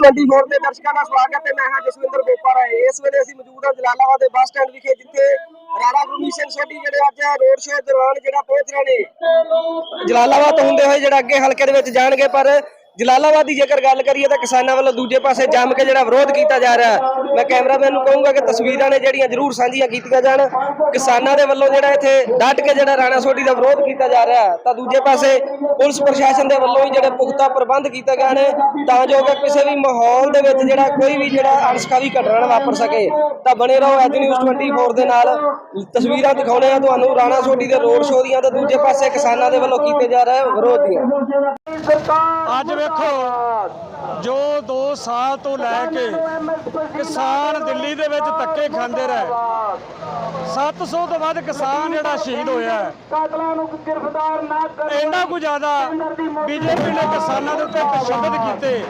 24 ਦੇ ਦਰਸ਼ਕਾਂ ਦਾ ਸਵਾਗਤ ਹੈ। ਮੈਂ ਹਾਂ ਜਸਵਿੰਦਰ ਗੋਪਾਰਾ ਇਸ ਵੇਲੇ ਅਸੀਂ ਮੌਜੂਦ ਹਾਂ ਜਲਾਲਾਬਾਦ ਦੇ ਬੱਸ ਸਟੈਂਡ ਵਿਖੇ, ਜਿੱਥੇ ਰਾਣਾ ਗੁਰਮੀਤ ਸਿੰਘ ਸੋਢੀ ਜਿਹੜੇ ਅੱਜ ਰੋਡ ਸ਼ੋਅ ਦੌਰਾਨ ਜਿਹੜਾ ਪਹੁੰਚ ਰਹੇ ਨੇ। ਜਲਾਲਾਬਾਦ ਤੋਂ ਹੁੰਦੇ ਹੋਏ ਜਿਹੜਾ ਅੱਗੇ ਹਲਕੇ ਦੇ ਵਿੱਚ ਜਾਣਗੇ, ਪਰ ਜਲਾਲਾਬਾਦ ਦੀ ਜੇਕਰ ਗੱਲ ਕਰੀਏ ਤਾਂ ਕਿਸਾਨਾਂ ਵੱਲੋਂ ਦੂਜੇ ਪਾਸੇ ਜੰਮ ਕੇ ਜਿਹੜਾ ਵਿਰੋਧ ਕੀਤਾ ਜਾ ਰਿਹਾ ਮੈਂ ਕੈਮਰਾਮੈਨ ਨੂੰ ਕਹੂੰਗਾ ਕਿ ਤਸਵੀਰਾਂ ਨੇ ਜਿਹੜੀਆਂ ਜ਼ਰੂਰ ਸਾਂਝੀਆਂ ਕੀਤੀਆਂ ਜਾਣ। ਕਿਸਾਨਾਂ ਦੇ ਵੱਲੋਂ ਜਿਹੜਾ ਇੱਥੇ ਡਟ ਕੇ ਜਿਹੜਾ ਰਾਣਾ ਸੋਢੀ ਦਾ ਵਿਰੋਧ ਕੀਤਾ ਜਾ ਰਿਹਾ ਤਾਂ ਦੂਜੇ ਪਾਸੇ ਪੁਲਿਸ ਪ੍ਰਸ਼ਾਸਨ ਦੇ ਵੱਲੋਂ ਹੀ ਜਿਹੜੇ ਪੁਖਤਾ ਪ੍ਰਬੰਧ ਕੀਤੇ ਗਏ ਨੇ, ਤਾਂ ਜੋ ਕਿ ਕਿਸੇ ਵੀ ਮਾਹੌਲ ਦੇ ਵਿੱਚ ਜਿਹੜਾ ਕੋਈ ਵੀ ਜਿਹੜਾ ਅਣਸਖਾਵੀ ਘਟਨਾ ਨਾ ਵਾਪਰ ਸਕੇ, ਤਾਂ ਬਣੇ ਰਹੋ ਐਜ ਨਿਊਜ਼ 24 ਦੇ ਨਾਲ। ਤਸਵੀਰਾਂ ਦਿਖਾਉਣੇ ਆ ਤੁਹਾਨੂੰ ਰਾਣਾ ਸੋਢੀ ਦੇ ਰੋਡ ਸ਼ੋਅ ਦੀਆਂ ਤੇ ਦੂਜੇ ਪਾਸੇ ਕਿਸਾਨਾਂ ਦੇ ਵੱਲੋਂ ਕੀਤੇ ਜਾ ਰਹੇ ਵਿਰੋਧ ਦੀਆਂ। ਅੱਜ ਵੇਖੋ ਜੋ 2 ਸਾਲ ਤੋਂ ਲੈ ਕੇ ਕਿਸਾਨ ਦਿੱਲੀ ਦੇ ਵਿੱਚ ਧੱਕੇ ਖਾਂਦੇ ਰਹੇ। 700 ਤੋਂ ਵੱਧ ਕਿਸਾਨ ਜਿਹੜਾ ਸ਼ਹੀਦ ਹੋਇਆ ਹੈ। ਕਾਤਲਾਂ ਨੂੰ ਗ੍ਰਿਫਤਾਰ ਨਾ ਕਰ ਇੰਨਾ ਕੁ ਜ਼ਿਆਦਾ ਬੀਜੇਪੀ ਨੇ ਕਿਸਾਨਾਂ ਦੇ ਉੱਤੇ ਤਸ਼ੱਦਦ ਕੀਤੇ।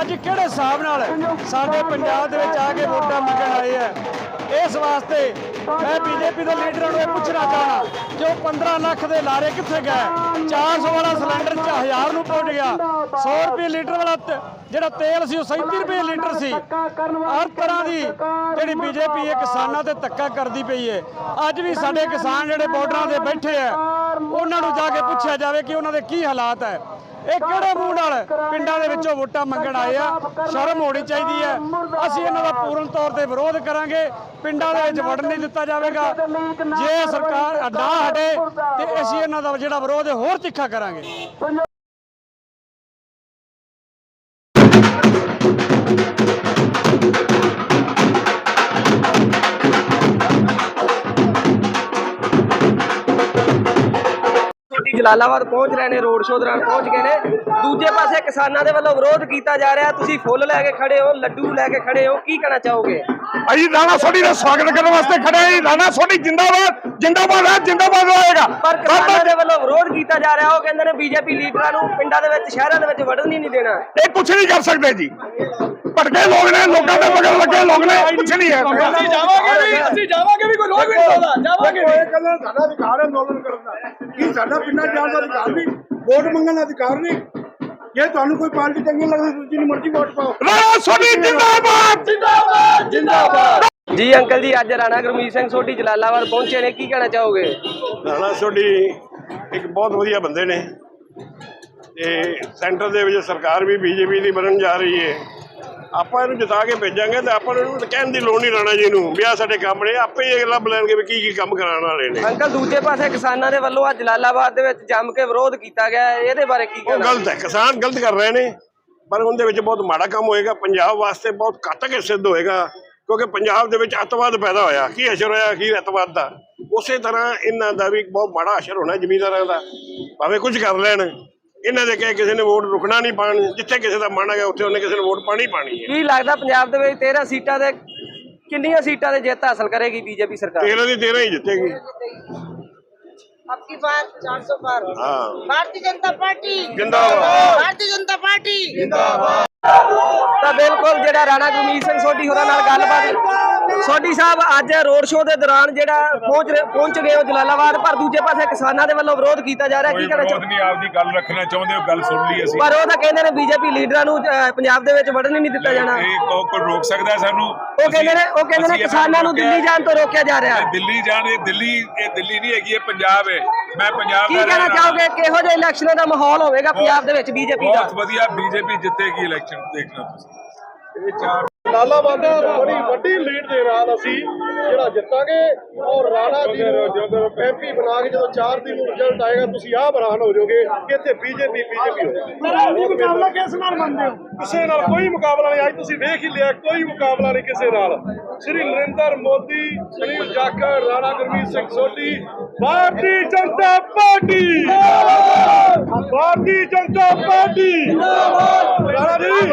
ਅੱਜ ਕਿਹੜੇ ਹਿਸਾਬ ਨਾਲ ਸਾਡੇ ਪੰਜਾਬ ਦੇ ਵਿੱਚ ਆ ਕੇ ਵੋਟਾਂ ਮੰਗਣ ਆਏ ਆ ਇਸ ਵਾਸਤੇ ਮੈਂ ਬੀਜੇਪੀ ਦੇ ਲੀਡਰਾਂ ਨੂੰ ਇਹ ਪੁੱਛਣਾ ਚਾਹਣਾ ਜੋ 15 ਲੱਖ ਦੇ ਲਾਰੇ ਕਿੱਥੇ ਗਏ? 400 ਵਾਲਾ ਸਿਲੰਡਰ ਚ 1000 ਨੂੰ ਪਹੁੰਚ ਗਿਆ। 100 ਰੁਪਏ ਲੀਟਰ ਵਾਲਾ ਜਿਹੜਾ ਤੇਲ ਸੀ ਉਹ 37 ਰੁਪਏ ਲੀਟਰ ਸੀ। ਹਰ ਤਰ੍ਹਾਂ ਦੀ ਜਿਹੜੀ ਬੀਜੇਪੀ ਇਹ ਕਿਸਾਨਾਂ ਤੇ ਧੱਕਾ ਕਰਦੀ ਪਈ ਹੈ ਅੱਜ ਵੀ ਸਾਡੇ ਕਿਸਾਨ ਜਿਹੜੇ ਬਾਰਡਰਾਂ ਤੇ ਬੈਠੇ ਆ ਉਹਨਾਂ ਨੂੰ ਜਾ ਕੇ ਪੁੱਛਿਆ ਜਾਵੇ ਕਿ ਉਹਨਾਂ ਦੇ ਕੀ ਹਾਲਾਤ ਹੈ ਇਹ ਕਿਹੜੇ ਮੂੰਹ ਨਾਲ ਪਿੰਡਾਂ ਦੇ ਵਿੱਚੋਂ ਵੋਟਾਂ ਮੰਗਣ ਆਏ ਆ? ਸ਼ਰਮ ਹੋਣੀ ਚਾਹੀਦੀ ਹੈ। ਅਸੀਂ ਇਹਨਾਂ ਦਾ ਪੂਰਨ ਤੌਰ ਤੇ ਵਿਰੋਧ ਕਰਾਂਗੇ। ਪਿੰਡਾਂ ਦੇ ਵਿੱਚ ਵੜਨ ਨਹੀਂ ਦਿੱਤਾ ਜਾਵੇਗਾ। ਜੇ ਸਰਕਾਰ ਨਾ ਹਟੇ ਤੇ ਅਸੀਂ ਇਹਨਾਂ ਦਾ ਜਿਹੜਾ ਵਿਰੋਧ ਹੈ, ਹੋਰ ਤਿੱਖਾ ਕਰਾਂਗੇ। ਜਲਾਲਾਬਾਦ ਪਹੁੰਚ ਰਹੇ ਨੇ ਰੋਡ ਸ਼ੋਅ ਦੌਰਾਨ ਪਹੁੰਚ ਗਏ ਨੇ। ਦੂਜੇ ਪਾਸੇ ਕਿਸਾਨਾਂ ਦੇ ਵੱਲੋਂ ਵਿਰੋਧ ਕੀਤਾ ਜਾ ਰਿਹਾ। ਤੁਸੀਂ ਫੁੱਲ ਲੈ ਕੇ ਖੜੇ ਹੋ ਲੱਡੂ ਲੈ ਕੇ ਖੜੇ ਹੋ ਕੀ ਕਹਿਣਾ ਚਾਹੋਗੇ? ਅਸੀਂ ਰਾਣਾ ਸੋਢੀ ਦਾ ਸਵਾਗਤ ਕਰਨ ਵਾਸਤੇ ਖੜੇ ਹਾਂ। ਰਾਣਾ ਸੋਢੀ ਜਿੰਦਾਬਾਦ ਜਿੰਦਾਬਾਦ ਹੈ ਜਿੰਦਾਬਾਦ ਰਹੇਗਾ। ਪਰ ਕਿਸਾਨਾਂ ਦੇ ਵੱਲੋਂ ਵਿਰੋਧ ਕੀਤਾ ਜਾ ਰਿਹਾ। ਉਹ ਕਹਿੰਦੇ ਨੇ ਬੀਜੇਪੀ ਲੀਡਰਾਂ ਨੂੰ ਪਿੰਡਾਂ ਦੇ ਵਿੱਚ ਸ਼ਹਿਰਾਂ ਦੇ ਵਿੱਚ ਵੜਨ ਹੀ ਨਹੀਂ ਦੇਣਾ। ਇਹ ਕੁਛ ਨਹੀਂ ਕਰ ਸਕਦੇ ਜੀ। ਭਟਕੇ ਲੋਕ ਨੇ ਲੋਕਾਂ ਦੇ ਮਗਰ ਲੱਗੇ ਲੋਕ ਨੇ ਕੁਛ ਨਹੀਂ ਹੈ। ਅਸੀਂ ਜਾਵਾਂਗੇ ਵੀ ਅਸੀਂ ਜਾਵਾਂਗੇ ਵੀ ਕੋਈ ਲੋਕ ਨਹੀਂ ਚਾਹੁੰਦਾ ਜਾਵਾਂਗੇ ਇਹ ਕਹਿੰਦਾ ਸਾਡਾ ਅਧਿਕਾਰ ਹੈ ਅੰਦੋਲਨ ਕਰਨ ਦਾ। ਕੀ ਸਾਡਾ ਪਿੰਡਾਂ ਜਾਣ ਦਾ ਅਧਿਕਾਰ ਨਹੀਂ ਵੋਟ ਮੰਗਣ ਦਾ ਅਧਿਕਾਰ ਨਹੀਂ। ਜੇ ਤੁਹਾਨੂੰ ਕੋਈ ਪਾਰਟੀ ਚੰਗੀ ਲੱਗਦੀ ਤੁਸੀਂ ਮਰਜ਼ੀ ਵੋਟ ਪਾਓ। ਰਾਣਾ ਸੋਢੀ ਜਿੰਦਾਬਾਦ ਜਿੰਦਾਬਾਦ ਜਿੰਦਾਬਾਦ। ਜੀ ਅੰਕਲ ਜੀ ਅੱਜ ਰਾਣਾ ਗੁਰਮੀਤ ਸਿੰਘ ਸੋਢੀ ਜਲਾਲਾਬਾਦ ਪਹੁੰਚੇ ਨੇ ਕੀ ਕਹਿਣਾ ਚਾਹੋਗੇ? ਰਾਣਾ ਸੋਢੀ ਇੱਕ ਬਹੁਤ ਵਧੀਆ ਬੰਦੇ ਨੇ। ਤੇ ਸੈਂਟਰ ਦੇ ਵਿੱਚ ਸਰਕਾਰ ਵੀ ਬੀਜੇਪੀ ਦੀ ਬਣਨ ਜਾ ਰਹੀ ਹੈ। ਆਪਾਂ ਇਹਨੂੰ ਜਿਤਾ ਕੇ ਭੇਜਾਂਗੇ ਤੇ ਆਪਾਂ ਨੂੰ ਕਹਿਣ ਦੀ ਲੋੜ ਨਹੀਂ ਰਾਣਾ ਜੀ ਨੂੰ ਵੀ ਸਾਡੇ ਕੰਮ ਨੇ ਆਪੇ ਹੀ ਲੱਭ ਲੈਣਗੇ ਵੀ ਕੀ ਕੀ ਕੰਮ ਕਰਾਉਣ ਵਾਲੇ ਨੇ। ਅੰਕਲ ਦੂਜੇ ਪਾਸੇ ਕਿਸਾਨਾਂ ਦੇ ਵੱਲੋਂ ਅੱਜ ਜਲਾਲਾਬਾਦ ਦੇ ਵਿੱਚ ਜੰਮ ਕੇ ਵਿਰੋਧ ਕੀਤਾ ਗਿਆ। ਇਹਦੇ ਬਾਰੇ ਕੀ ਕਹਿਣਾ? ਗਲਤ ਹੈ ਕਿਸਾਨ ਗਲਤ ਕਰ ਰਹੇ ਨੇ ਪਰ ਉਹਦੇ ਵਿੱਚ ਬਹੁਤ ਮਾੜਾ ਕੰਮ ਹੋਏਗਾ ਪੰਜਾਬ ਵਾਸਤੇ ਬਹੁਤ ਘਾਤਕ ਸਿੱਧ ਹੋਏਗਾ ਕਿਉਂਕਿ ਪੰਜਾਬ ਦੇ ਵਿੱਚ ਅੱਤਵਾਦ ਪੈਦਾ ਹੋਇਆ ਕੀ ਅਸਰ ਹੋਇਆ ਕੀ ਅੱਤਵਾਦ ਦਾ। ਉਸੇ ਤਰ੍ਹਾਂ ਇਹਨਾਂ ਦਾ ਵੀ ਬਹੁਤ ਮਾੜਾ ਅਸਰ ਹੋਣਾ ਜ਼ਮੀਂਦਾਰਾਂ ਦਾ ਭਾਵੇਂ ਕੁਝ ਕਰ ਲੈਣ। ਇਹਨਾਂ ਦੇ ਕਹੇ ਕਿਸੇ ਨੇ ਵੋਟ ਰੁਕਣਾ ਨਹੀਂ ਪਾਣੀ ਜਿੱਥੇ ਕਿਸੇ ਦਾ ਮਨ ਹੈਗਾ ਉੱਥੇ ਉਹਨੇ ਕਿਸੇ ਨੇ ਵੋਟ ਪਾਣੀ ਪਾਣੀ ਹੈ। ਕੀ ਲੱਗਦਾ ਪੰਜਾਬ ਦੇ ਵਿੱਚ 13 ਸੀਟਾਂ ਦੇ ਕਿੰਨੀਆਂ ਸੀਟਾਂ ਦੇ ਜਿੱਤ ਹਾਸਲ ਕਰੇਗੀ ਬੀਜੇਪੀ ਸਰਕਾਰ? 13 ਦੀ 13 ਹੀ ਜਿੱਤੇਗੀ। ਆਪਕੀ ਬਾਤ 400 ਬਾਰ ਹਾਂ ਭਾਰਤੀ ਜਨਤਾ ਪਾਰਟੀ ਜਿੰਦਾਬਾਦ ਭਾਰਤੀ ਜਨਤਾ ਪਾਰਟੀ ਜਿੰਦਾਬਾਦ ਤਾਂ ਬਿਲਕੁਲ ਜਿਹੜਾ ਰਾਣਾ ਗੁਰਮੀਤ ਸਿੰਘ ਸੋਢੀ ਹੋਰਾਂ ਨਾਲ ਗੱਲਬਾਤ। ਸੋਢੀ ਸਾਹਿਬ ਅੱਜ ਰੋਡ ਸ਼ੋਅ ਦੇ ਦੌਰਾਨ ਜਿਹੜਾ ਪਹੁੰਚ ਪਹੁੰਚ ਗਏ ਹੋ ਜਲਾਲਾਬਾਦ ਪਰ ਦੂਜੇ ਪਾਸੇ ਕਿਸਾਨਾਂ ਦੇ ਵੱਲੋਂ ਵਿਰੋਧ ਕੀਤਾ ਜਾ ਰਿਹਾ। ਕੀ ਕਹਿਣਾ ਵਿਰੋਧ ਚਾਹੋ ਨਹੀਂ ਆਪਦੀ ਗੱਲ ਰੱਖਣਾ ਚਾਹੁੰਦੇ ਹੋ ਗੱਲ ਸੁਣ ਲਈ ਅਸੀਂ। ਪਰ ਉਹ ਤਾਂ ਕਹਿੰਦੇ ਨੇ ਬੀਜੇਪੀ ਲੀਡਰਾਂ ਨੂੰ ਪੰਜਾਬ ਦੇ ਵਿੱਚ ਵੜਨ ਹੀ ਨਹੀਂ ਦਿੱਤਾ ਜਾਣਾ। ਇਹ ਕੋਈ ਰੋਕ ਸਕਦਾ ਸਾਨੂੰ। ਉਹ ਕਹਿੰਦੇ ਨੇ ਉਹ ਕਹਿੰਦੇ ਨੇ ਕਿਸਾਨਾਂ ਨੂੰ ਦਿੱਲੀ ਜਾਣ ਤੋਂ ਰੋਕਿਆ ਜਾ ਰਿਹਾ। ਦਿੱਲੀ ਜਾਣ ਇਹ ਦਿੱਲੀ ਇਹ ਦਿੱਲੀ ਨਹੀਂ ਹੈਗੀ ਇਹ ਪੰਜਾਬ ਹੈ। ਮੈਂ ਪੰਜਾਬ ਕੀ ਕਹਿਣਾ। ਚਾਹੋਗੇ? ਕਿਹੋ ਜਿਹੇ ਇਲੈਕਸ਼ਨਾਂ ਦਾ ਮਾਹੌਲ ਹੋਵੇਗਾ ਪੰਜਾਬ ਦੇ ਵਿੱਚ? ਬੀਜੇਪੀ ਦਾ? ਬਹੁਤ ਵਧੀਆ ਬੀਜੇਪੀ ਜਿੱਤੇਗੀ ਇਲੈਕਸ਼ਨ ਦੇਖਣਾ ਤੁਸੀਂ। ਇਹ ਚਾਰ ਲਾਲਾਬਾਦ ਬੜੀ ਵੱਡੀ ਲੀਡ ਦੇ ਨਾਲ ਅਸੀਂ ਜਿਹੜਾ ਜਿੱਤਾਂਗੇ ਔਰ ਰਾਣਾ ਜੀ ਨੂੰ ਐਮਪੀ ਬਣਾ ਕੇ ਜਦੋਂ 4 ਦਿਨ ਨੂੰ ਰਿਜ਼ਲਟ ਆਏਗਾ ਤੁਸੀਂ ਆਹ ਬਰਾਨ ਹੋ ਜਾਓਗੇ ਕਿ ਇੱਥੇ ਬੀਜੇਪੀ ਬੀਜੇਪੀ ਹੋ ਜਾਏਗੀ ਮੁਕਾਬਲਾ ਕਿਸ ਨਾਲ ਮੰਨਦੇ ਹੋ? ਕਿਸੇ ਨਾਲ ਕੋਈ ਮੁਕਾਬਲਾ ਨਹੀਂ ਅੱਜ ਤੁਸੀਂ ਵੇਖ ਹੀ ਲਿਆ ਕੋਈ ਮੁਕਾਬਲਾ ਨਹੀਂ ਕਿਸੇ ਨਾਲ। ਸ਼੍ਰੀ ਨਰਿੰਦਰ ਮੋਦੀ ਸੁਨੀਲ ਜਾਖੜ ਰਾਣਾ ਗੁਰਮੀਤ ਸਿੰਘ ਸੋਢੀ ਭਾਰਤੀ ਜਨਤਾ ਪਾਰਟੀ। ਭਾਰਤੀ ਜਨਤਾ ਪਾਰਟੀ। ਰਾਣਾ ਜੀ